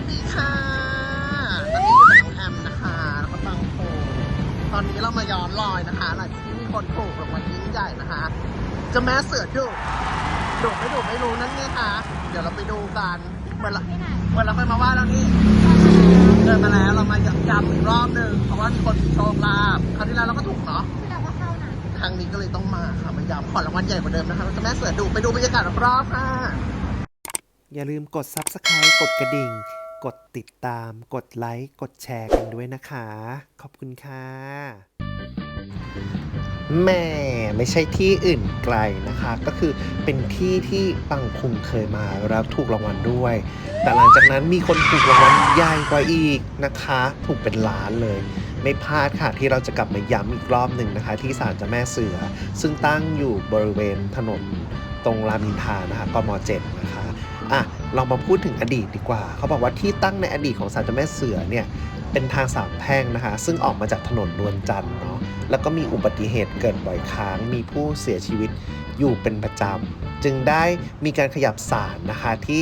วัสดีค่ะตอนนี้อยู่กับน้องแอมนะคะแล้วก็ตังโคตอนนี้เรามาย้อนรอยนะคะ หลังจากที่มีคนถูกรางวัลยิ่งใหญ่นะคะจะแม่เสือดุดุไม่ดุไม่รู้นั่นไงคะเดี๋ยวเราไปดูกันเวลาที่ไหนเวลาเคยมาว่าแล้วนี่เดินมาแล้วเรามาย้ำอีกรอบหนึ่งเพราะว่ามีคนโชคลาภคราวที่แล้วเราก็ถูกเนาะทาก็เข้านะครั้งนี้ก็เลยต้องมาค่ะมาย้ำขอรางวัลใหญ่กว่าเดิมนะคะจะแม่เสือดุไปดูบรรยากาศรอบๆค่ะอย่าลืมกด Subscribe กดกระดิ่ง กดติดตาม กดไลค์ กดแชร์กันด้วยนะคะ ขอบคุณค่ะแม่ไม่ใช่ที่อื่นไกลนะคะ ก็คือเป็นที่ที่ปังคุงเคยมาแล้วถูกรางวัลด้วย แต่หลังจากนั้นมีคนถูกรางวัลใหญ่กว่าอีกนะคะ ถูกเป็นล้านเลย ไม่พลาดค่ะที่เราจะกลับมาย้ำอีกรอบหนึ่งนะคะ ที่ศาลเจ้าแม่เสือ ซึ่งตั้งอยู่บริเวณถนนตรงรามอินทานะคะกมเจ็ดนะคะอะ เรามาพูดถึงอดีตดีกว่า เขาบอกว่าที่ตั้งในอดีตของศาลเจ้าแม่เสือเนี่ยเป็นทางสามแพร่งนะคะ ซึ่งออกมาจากถนนนวลจันทร์เนาะแล้วก็มีอุบัติเหตุเกิดบ่อยครั้ง มีผู้เสียชีวิตอยู่เป็นประจำ จึงได้มีการขยับศาลนะคะที่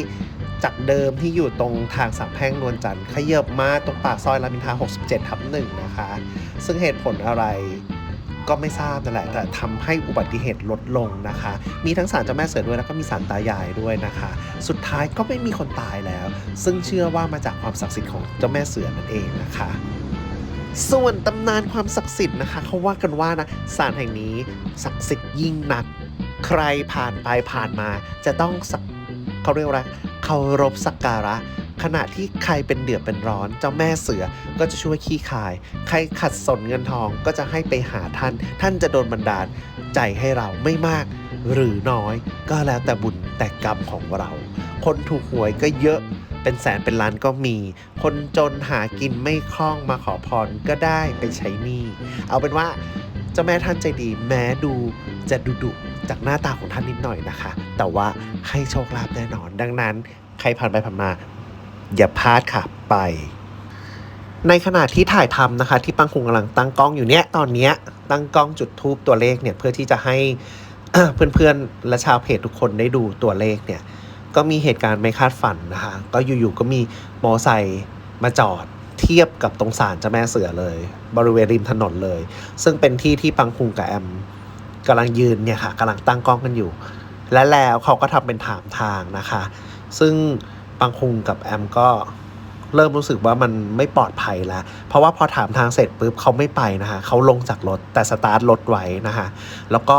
จากเดิมที่อยู่ตรงทางสามแพร่งนวลจันทร์ขยับมาตรงปากซอยรามอินทรา67ทับหนึ่งนะคะ ซึ่งเหตุผลอะไร ก็ไม่ทราบนั่นแหละแต่ทำให้อุบัติเหตุลดลงนะคะ มีทั้งสารเจ้าแม่เสือด้วยแล้วก็มีสารตายายด้วยนะคะ สุดท้ายก็ไม่มีคนตายแล้ว ซึ่งเชื่อว่ามาจากความศักดิ์สิทธิ์ของเจ้าแม่เสือนั่นเองนะคะส่วนตำนานความศักดิ์สิทธิ์นะคะเขาว่ากันว่านะศาลแห่งนี้ศักดิ์สิทธิ์ยิ่งหนัก ใครผ่านไปผ่านมา จะต้องเขาเรียกว่าเคารพสักการะ ขณะที่ใครเป็นเดือดเป็นร้อน เจ้าแม่เสือก็จะช่วยขี้คาย ใครขัดสนเงินทองก็จะให้ไปหาท่าน ท่านจะโดนบันดาลใจให้เราไม่มาก หรือน้อย ก็แล้วแต่บุญแต่กรรมของเรา คนถูกหวยก็เยอะเป็นแสนเป็นล้านก็มี คนจนหากินไม่คล่องมาขอพรก็ได้ไปใช้หนี้เอาเป็นว่าเจ้าแม่ท่านใจดีแม้ดูจะดุดุจากหน้าตาของท่านนิดหน่อยนะคะ แต่ว่าให้โชคลาภแน่นอน ดังนั้น ใครผ่านไปผ่านมา อย่าพลาดค่ะไป ในขณะที่ถ่ายทำนะคะ ที่ปังคุงกำลังตั้งกล้องอยู่เนี้ยตอนเนี้ยตั้งกล้องจุดทูบตัวเลขเนี่ยเพื่อที่จะให้เพื่อนๆและชาวเพจทุกคนได้ดูตัวเลขเนี่ยก็มีเหตุการณ์ไม่คาดฝันนะคะ ก็อยู่ๆก็มีมอไซค์มาจอดเทียบกับตรงศาลเจ้าแม่เสือเลย บริเวณริมถนนเลย ซึ่งเป็นที่ที่ปังคุงกับแอมกำลังยืนเนี่ยค่ะกำลังตั้งกล้องกันอยู่ และแล้วเขาก็ทำเป็นถามทางนะคะ ซึ่ง ปังคุงกับแอมก็เริ่มรู้สึกว่ามันไม่ปลอดภัยแล้ว เพราะว่าพอถามทางเสร็จปุ๊บเขาไม่ไปนะคะเขาลงจากรถแต่สตาร์ทรถไว้นะคะแล้วก็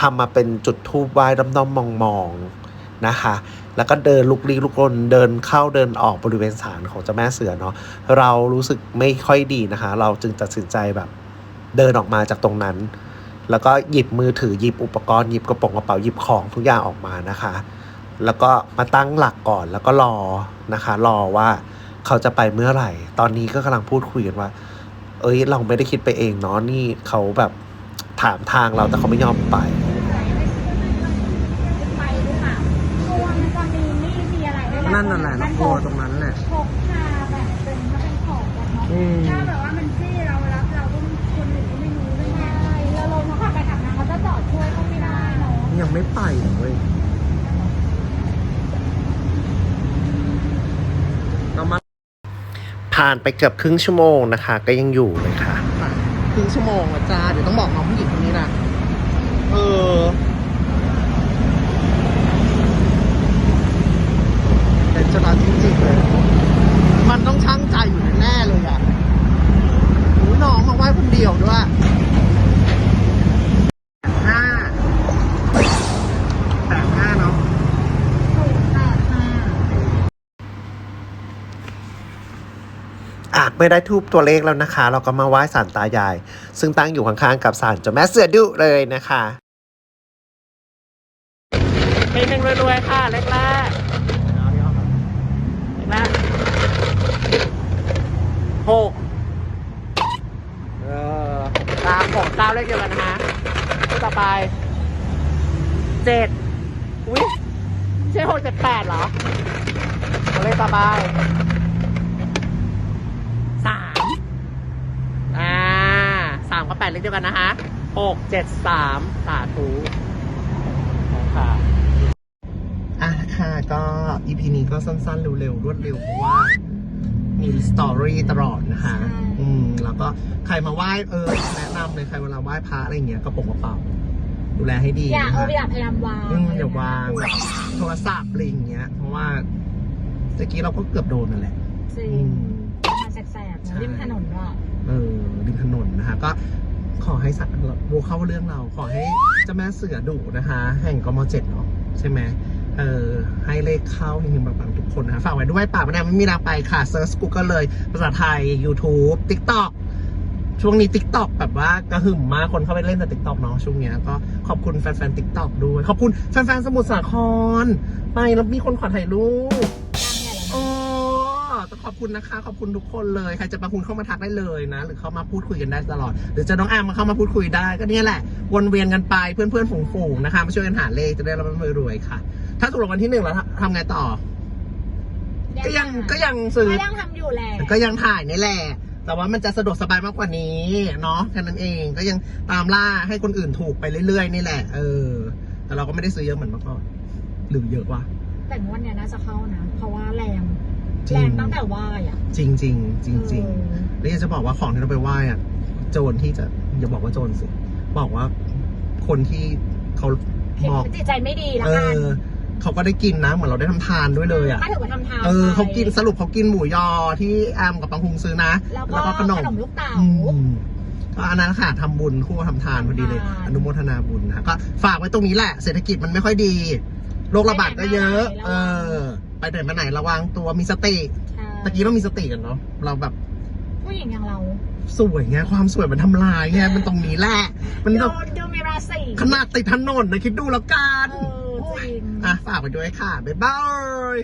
ทำมาเป็นจุดทูบไหว้ด้อมๆมองๆนะคะ แล้วก็เดินลุกลี้ลุกลนเดินเข้าเดินออกบริเวณศาลของเจ้าแม่เสือเนาะเรารู้สึกไม่ค่อยดีนะคะ เราจึงตัดสินใจแบบเดินออกมาจากตรงนั้น แล้วก็หยิบมือถือหยิบอุปกรณ์หยิบกระป๋องกระเป๋าหยิบของทุกอย่างออกมานะคะ แล้วก็มาตั้งหลักก่อนแล้วก็รอนะคะ รอว่าเขาจะไปเมื่อไหร่ ตอนนี้ก็กำลังพูดคุยกันว่า เอ้ยเราไม่ได้คิดไปเองเนาะนี่เขาแบบถามทางเราแต่เขาไม่ยอมไปไปหรือเปล่าเพราะว่ามันจะมีมีดมีอะไรด้วยนั่นน่ะแหละมัเรากลัวตรงนั้นแหละ พกพาแบบเป็นก็เป็นของกันเนาะอืม ถ้าแบบว่ามันจี้เรารับเราก็คนอื่นก็ไม่รู้ด้วยไงเราลงเขาขับไปขับมาเขาจะจอดช่วยก็ไม่ได้เนาะยังไม่ไปเว้ยเรามา ผ่านไปเกือบครึ่งชั่วโมงนะคะ ก็ยังอยู่เลยค่ะ ครึ่งชั่วโมงอะจ้าเดี๋ยวต้องบอกน้องผู้หญิงคนนี้นะเออเป็นจราจริงๆเลย มันต้องช่างใจอยู่แน่ๆเลยอะหูน้องมาไหว้คนเดียวด้วยห้าแปดห้าเนาะ ถูกแปดมา อะไม่ได้ทูบตัวเลขแล้วนะคะ เราก็มาไหว้สารตายาย ซึ่งตั้งอยู่ข้างๆกับสารเจ้าแม่เสือดุเลยนะคะเพลงรวยๆค่ะเล็กแรกเล็กแรกหกเออตามหกตาเลขเดียวกันนะคะต่อไปเจ็ดอุ้ยใช่หกเจ็ดแปดเหรอเอาเลขต่อไป สามอ่าสามกับแปดเลขเดียวกันนะคะหกเจ็ดสามสาธุค่ะอะค่ะก็ EP นี้ก็สั้นๆเร็วๆรวดเร็วเพราะว่ามีสตอรี่ตลอดนะคะอืมแล้วก็ใครมาไหว้เออแนะนำเลยใครเวลาไหว้พระอะไรอย่างเงี้ยก็ปกกระเป๋าดูแลให้ดีอย่านะเออคะอย่าพยายามวางอืมอย่าวางแบบโทรศัพท์อะไรอย่างเงี้ย เพราะว่าตะกี้เราก็เกือบโดนนั่นแหละจริอืงมมาแสบๆใช่นะริมถนนด้วย เออริมถนนนะคะ ก็ขอให้สักโบเข้าเรื่องเรา ขอให้เจ้าแม่เสือดุนะคะ แห่งกมเจ็ดเนาะใช่ไหมเออให้เลขเข้าเฮงๆปังๆทุกคนนะคะฝากไว้ด้วยป่ากไม่ได้ไม่มีรางไปค่ะเซิร์ชกูเกิลเลย ภาษาไทย YouTube TikTok ช่วงนี้ TikTok แบบว่ากระหึ่มมากคนเข้าไปเล่นแต่ TikTok เนาะช่วงเนี้ยก็ขอบคุณแฟนๆ TikTok ด้วย ขอบคุณแฟนๆ สมุทรสาคร ไปแล้วมีคนขอถ่ายรูป องขอบคุณนะคะ ขอบคุณทุกคนเลย ใครจะมาคุณเข้ามาทักได้เลยนะ หรือเข้ามาพูดคุยกันได้ตลอด หรือจะน้องแอมมาเข้ามาพูดคุยได้ ก็เนี่ยแหละ วนเวียนกันไป เพื่อนเพื่อนๆฝูงๆนะคะ มาช่วยกันหาเลขจะได้รับรวยๆค่ะ ถ้าถูกรางวัลที่หนึ่งแล้วทำไงต่อ ก็ยังก็ยังซื้อ ก็ยังทำอยู่แหละ ก็ยังถ่ายนี่แหละ แต่ว่ามันจะสะดวกสบายมากกว่านี้เนาะ แค่นั้นเอง ก็ยังตามล่าให้คนอื่นถูกไปเรื่อยๆนี่แหละ เออ แต่เราก็ไม่ได้ซื้อเยอะเหมือนเมื่อก่อน หรือเยอะวะแต่งวันเนี้ยน่าจะเข้านะ เพราะว่าแรง จริงแรงตั้งแต่ไหว้อะจริงจริงๆจริงจริงเออๆแล้วอยากจะบอกว่าของที่เราไปไหว้อะโจรที่จะอย่าบอกว่าโจรสิ บอกว่าคนที่เขาเห็นบอกจิตใจไม่ดีละเอกันอเขาก็ได้กินนะเหมือนเราได้ทำทานด้วยเลยอะ ถ้าถือว่าทำทานเออเขากินไปสรุปเขากินหมูยอที่แอมกับปังคุงซื้อนะแล้วก็ขนมลูกเต๋า อืมก็อันนั้นค่ะทำบุญคู่กับทำทานพอดีเลย ทำทาน อนุโมทนาบุญนะก็ฝากไว้ตรงนี้แหละเศรษฐกิจมันไม่ค่อยดี โรคระบาดก็เยอะ เออ ไปไหนมาไหนระวังตัวมีสติใช่ตะกี้ต้องมีสติกันเนาะเราแบบผู้หญิงอย่างเรา สวยไงความสวยมันทำลายไงมันตรงนี้แหละมันดูแบบดูมีราศีขนาดติดถนนนะคิดดูแล้วกันเออจริงอะฝากไปด้วยค่ะบ๊ายบาย